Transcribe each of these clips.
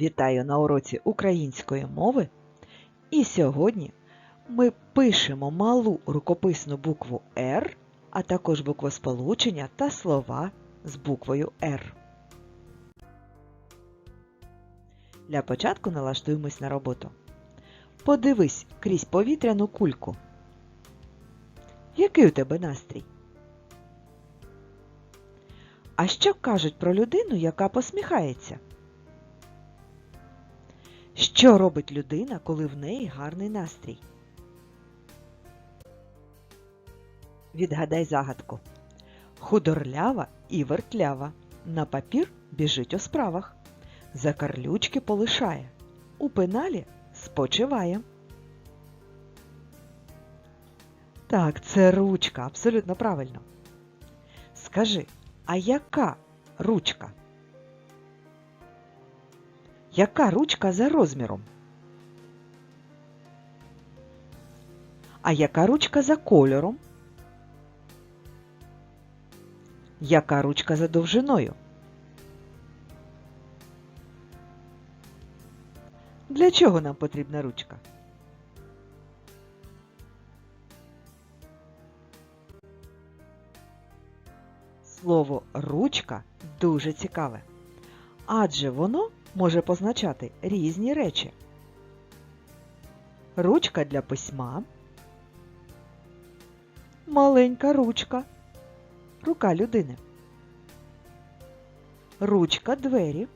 Вітаю на уроці української мови. І сьогодні ми пишемо малу рукописну букву Р, а також буквосполучення та слова з буквою Р. Для початку налаштуємось на роботу. Подивись крізь повітряну кульку. Який у тебе настрій? А що кажуть про людину, яка посміхається? Що робить людина, коли в неї гарний настрій? Відгадай загадку. Худорлява і вертлява. На папір біжить у справах. За карлючки полишає. У пеналі спочиває. Так, це ручка, абсолютно правильно. Скажи, а яка ручка? Яка ручка за розміром? А яка ручка за кольором? Яка ручка за довжиною? Для чого нам потрібна ручка? Слово ручка дуже цікаве, адже воно може позначати різні речі. Ручка для письма, маленька ручка, рука людини, ручка двері,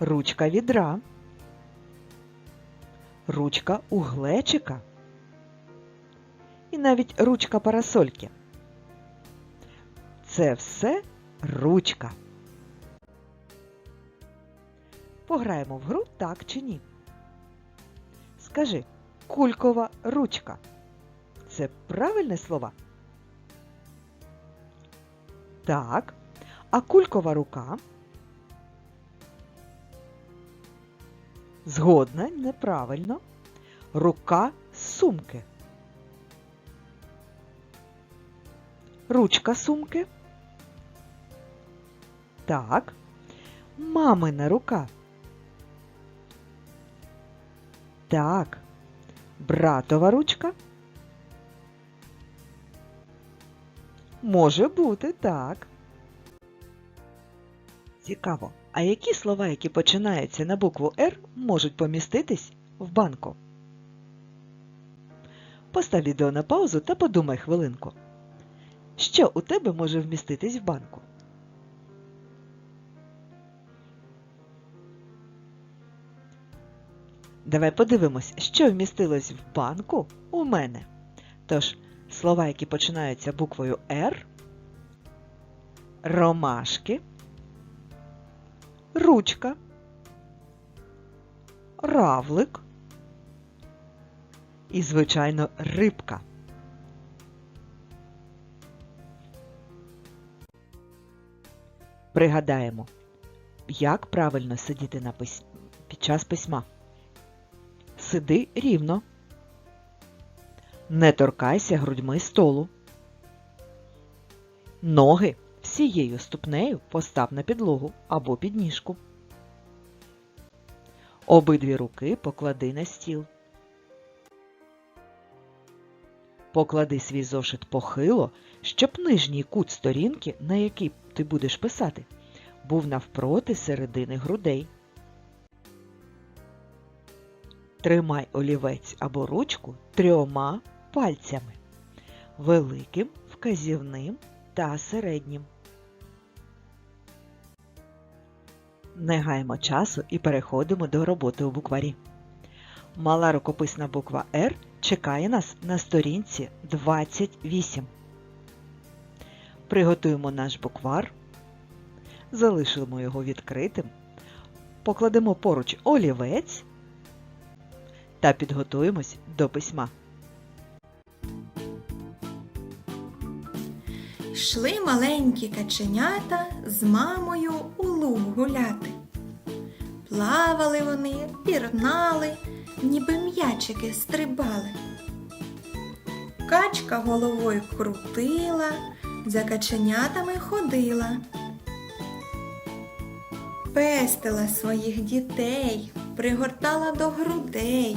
ручка відра, ручка у глечика і навіть ручка парасольки. Це все ручка. Пограємо в гру так чи ні. Скажи кулькова ручка. Це правильне слова? Так. А кулькова рука? Згодна, неправильно. Рука сумки. Ручка сумки. Так. Мамина рука. Так. Братова ручка? Може бути, так. Цікаво. А які слова, які починаються на букву Р, можуть поміститись в банку? Постав відео на паузу та подумай хвилинку. Що у тебе може вміститись в банку? Давай подивимось, що вмістилось в банку у мене. Тож, слова, які починаються буквою Р, ромашки, ручка, равлик і, звичайно, рибка. Пригадаємо, як правильно сидіти на пис... під час письма. Сиди рівно. Не торкайся грудьми столу. Ноги всією ступнею постав на підлогу або підніжку. Обидві руки поклади на стіл. Поклади свій зошит похило, щоб нижній кут сторінки, на який ти будеш писати, був навпроти середини грудей. Тримай олівець або ручку трьома пальцями великим, вказівним та середнім. Не гаємо часу і переходимо до роботи у букварі. Мала рукописна буква Р чекає нас на сторінці 28. Приготуємо наш буквар, залишимо його відкритим, покладемо поруч олівець та підготуємось до письма. Йшли маленькі каченята з мамою у луг гуляти. Плавали вони, пірнали, ніби м'ячики стрибали. Качка головою крутила, за каченятами ходила. пестила своїх дітей, пригортала до грудей.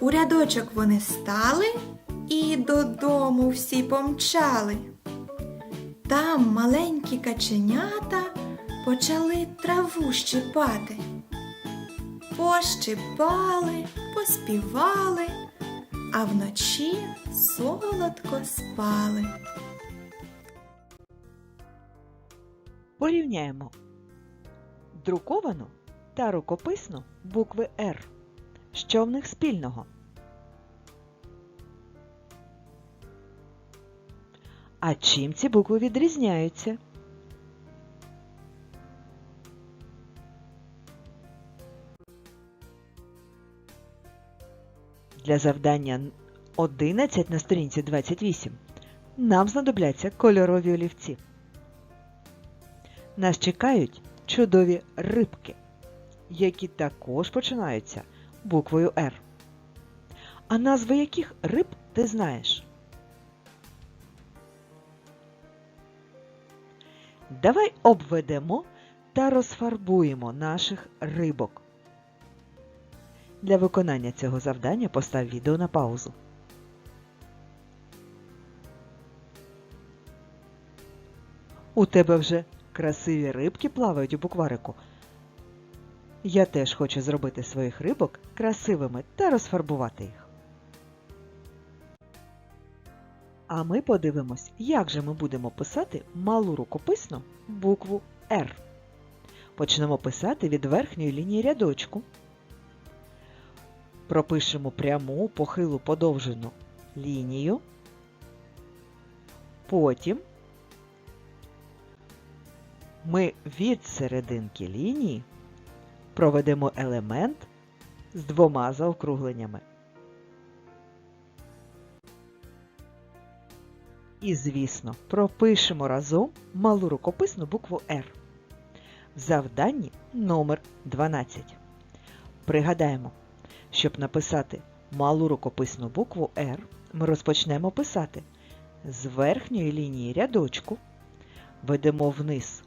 У рядочок вони стали і додому всі помчали. Там маленькі каченята почали траву щипати. Пощипали, поспівали, а вночі солодко спали. Порівняємо друковану та рукописну букви Р. Що в них спільного? А чим ці букви відрізняються? Для завдання 11 на сторінці 28 нам знадобляться кольорові олівці. Нас чекають чудові рибки, які також починаються буквою Р. А назви яких риб ти знаєш? Давай обведемо та розфарбуємо наших рибок. Для виконання цього завдання постав відео на паузу. У тебе вже красиві рибки плавають у букварику. Я теж хочу зробити своїх рибок красивими та розфарбувати їх. А ми подивимось, як же ми будемо писати малу рукописну букву Р. Почнемо писати від верхньої лінії рядочку. Пропишемо пряму похилу подовжену лінію. Потім ми від серединки лінії проведемо елемент з двома заокругленнями. І, звісно, пропишемо разом малу рукописну букву R. В завданні номер 12. Пригадаємо, щоб написати малу рукописну букву R, ми розпочнемо писати з верхньої лінії рядочку, ведемо вниз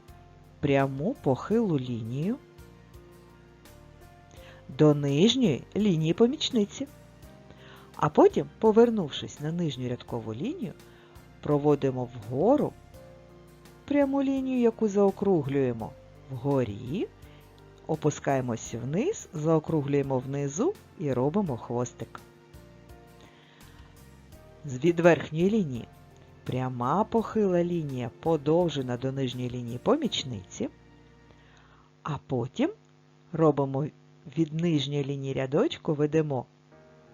пряму похилу лінію до нижньої лінії помічниці. А потім, повернувшись на нижню рядкову лінію, проводимо вгору пряму лінію, яку заокруглюємо вгорі, опускаємось вниз, заокруглюємо внизу і робимо хвостик. З від верхньої лінії пряма похила лінія подовжена до нижньої лінії помічниці, а потім робимо від нижньої лінії рядочку, ведемо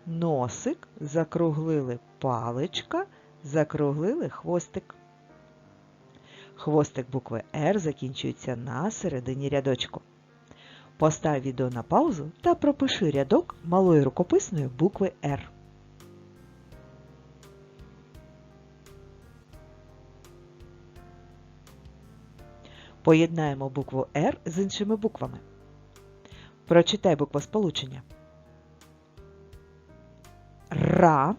носик, закруглили паличка, закруглили хвостик. Хвостик букви R закінчується на середині рядочку. Постав відео на паузу та пропиши рядок малої рукописної букви R. Поєднаємо букву R з іншими буквами. Прочитай буквосполучення. Ра,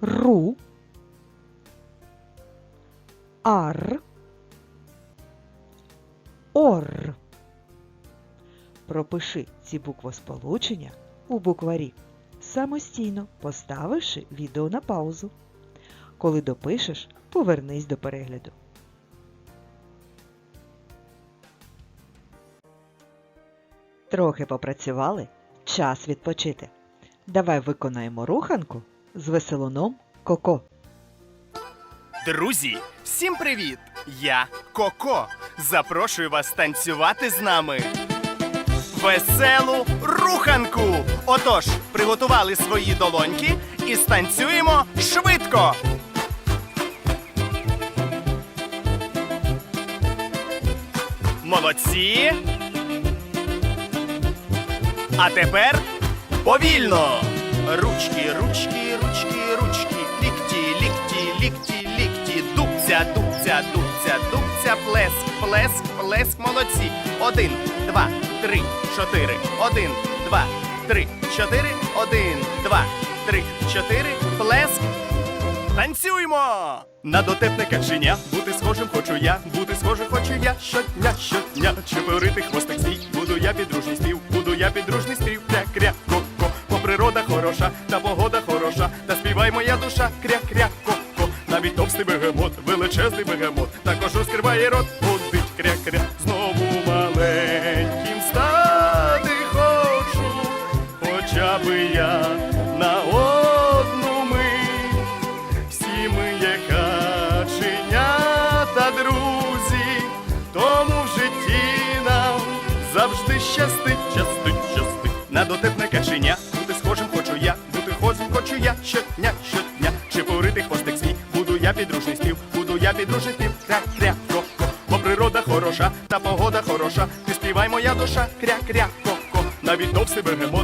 Ру, Ар, Ор. Пропиши ці буквосполучення у букварі, самостійно поставивши відео на паузу. Коли допишеш, повернись до перегляду. Трохи попрацювали, час відпочити. Давай виконаємо руханку з веселуном Коко. Друзі, всім привіт! Я Коко. Запрошую вас танцювати з нами. Веселу руханку! Отож, приготували свої долоньки і станцюємо швидко. Молодці. А тепер повільно. Ручки, ручки, ручки, ручки. Лікті, лікті, лікті, лікті. Дубця, дубця, дубця, дубця. Плеск, плеск, плеск. Молодці. Один, два, три, чотири. Один, два, три, чотири. Один, два, три, чотири. Плеск. Танцюймо! На дотепне каченя бути схожим хочу я, бути схожим хочу я щодня, щодня. Чепурити хвостик свій, буду я підружний спів, буду я підружний спів, кря-кря, ко-ко. Бо природа хороша, та погода хороша, та співай моя душа, кря-кря, ко-ко. Навіть товстий бегемот, величезний бегемот, також розкриває рот, хочу я щодня, щодня. Чепурити хвостик свій, буду я підружний спів, буду я підружний спів, кря-кря, ко-ко. Бо природа хороша, та погода хороша, ти співай моя душа, кря-кря, ко-ко. Навіть товстий бегемот, величезний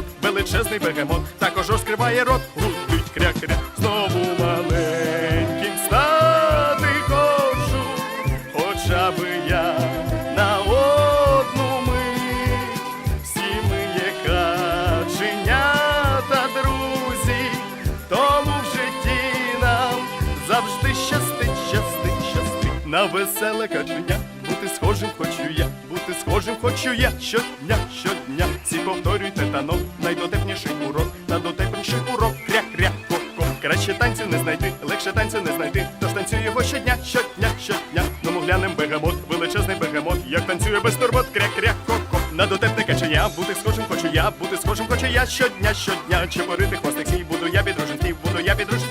На веселе каченя бути схожим хочу я, бути схожим хочу я щодня, щодня. Всі повторюйте танок, найдотепніший урок, на дотепніший урок, кря-кря, ко-ко. Краще танцю не знайти, легше танцю не знайти, тож танцюю його щодня, щодня, щодня. Ну, глянем бегемот, величезний бегемот, як танцює без турбот, кря-кря, ко-ко. На дотепне каченя, бути схожим хочу я, бути схожим хочу я щодня, щодня. Чепурити хвостик свій, буду я підружен буду я підружен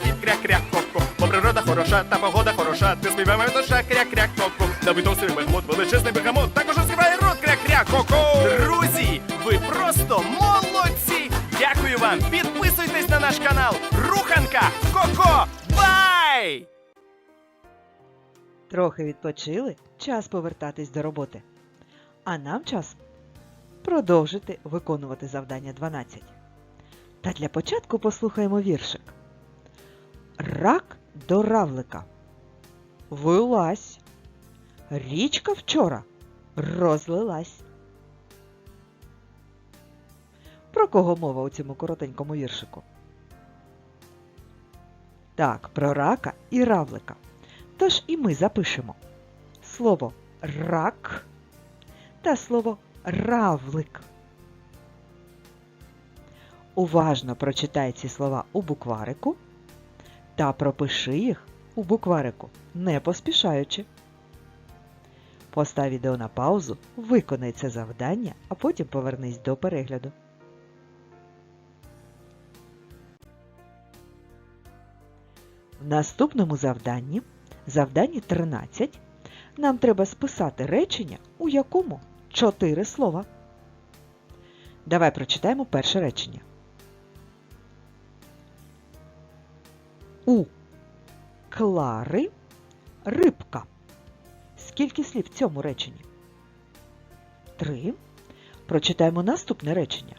хороша, та погода хороша, ти співай моя душа, кря-кря, ко-ко. На витовстий бегемот, величезний бегемот, також розкриває рот, кря-кря, ко-ко. Друзі, ви просто молодці! Дякую вам! Підписуйтесь на наш канал Руханка Коко! Бай! Трохи відпочили, час повертатись до роботи. А нам час продовжити виконувати завдання 12. Та для початку послухаємо віршик. Рак до равлика. Вилазь. Річка вчора розлилась. Про кого мова у цьому коротенькому віршику? Так, про рака і равлика. Тож і ми запишемо слово рак та слово равлик. Уважно прочитай ці слова у букварику та пропиши їх у букварику, не поспішаючи. Постав відео на паузу, виконай це завдання, а потім повернись до перегляду. В наступному завданні, завданні 13, нам треба списати речення, у якому 4 слова. Давай прочитаємо перше речення. У Клари рибка. Скільки слів в цьому реченні? Три. Прочитаємо наступне речення.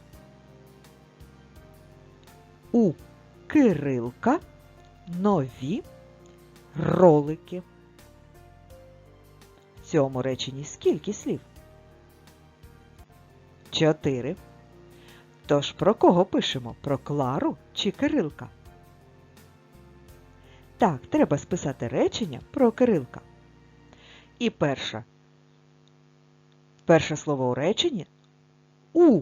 У Кирилка нові ролики. В цьому реченні скільки слів? Чотири. Тож про кого пишемо? Про Клару чи Кирилка? Так, треба списати речення про Кирилка. І перше. Перше слово у реченні у.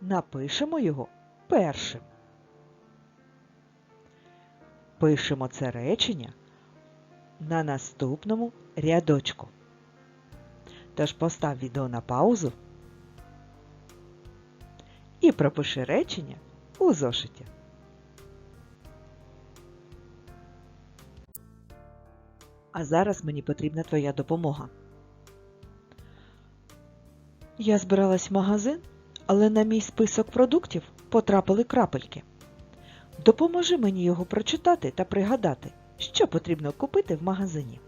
Напишемо його першим. Пишемо це речення на наступному рядочку. Тож постав відео на паузу і пропиши речення у зошиті. А зараз мені потрібна твоя допомога. Я збиралась в магазин, але на мій список продуктів потрапили крапельки. Допоможи мені його прочитати та пригадати, що потрібно купити в магазині.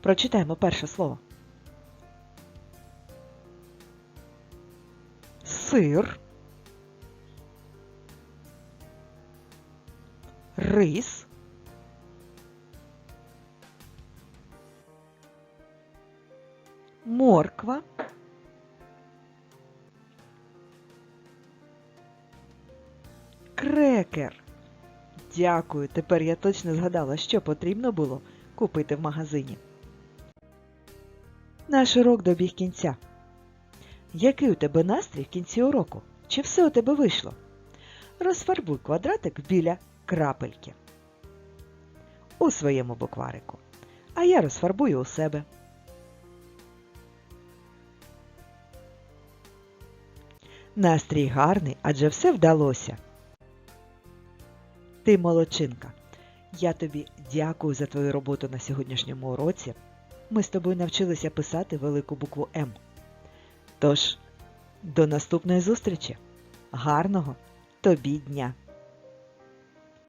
Прочитаємо перше слово. Сир. Рис. Морква. Крекер. Дякую. Тепер я точно згадала, що потрібно було купити в магазині. Наш урок добіг кінця. Який у тебе настрій в кінці уроку? Чи все у тебе вийшло? Розфарбуй квадратик біля крапельки у своєму букварику. А я розфарбую у себе. Настрій гарний, адже все вдалося. Ти молодчинка. Я тобі дякую за твою роботу на сьогоднішньому уроці. Ми з тобою навчилися писати велику букву М. Тож, до наступної зустрічі. Гарного тобі дня!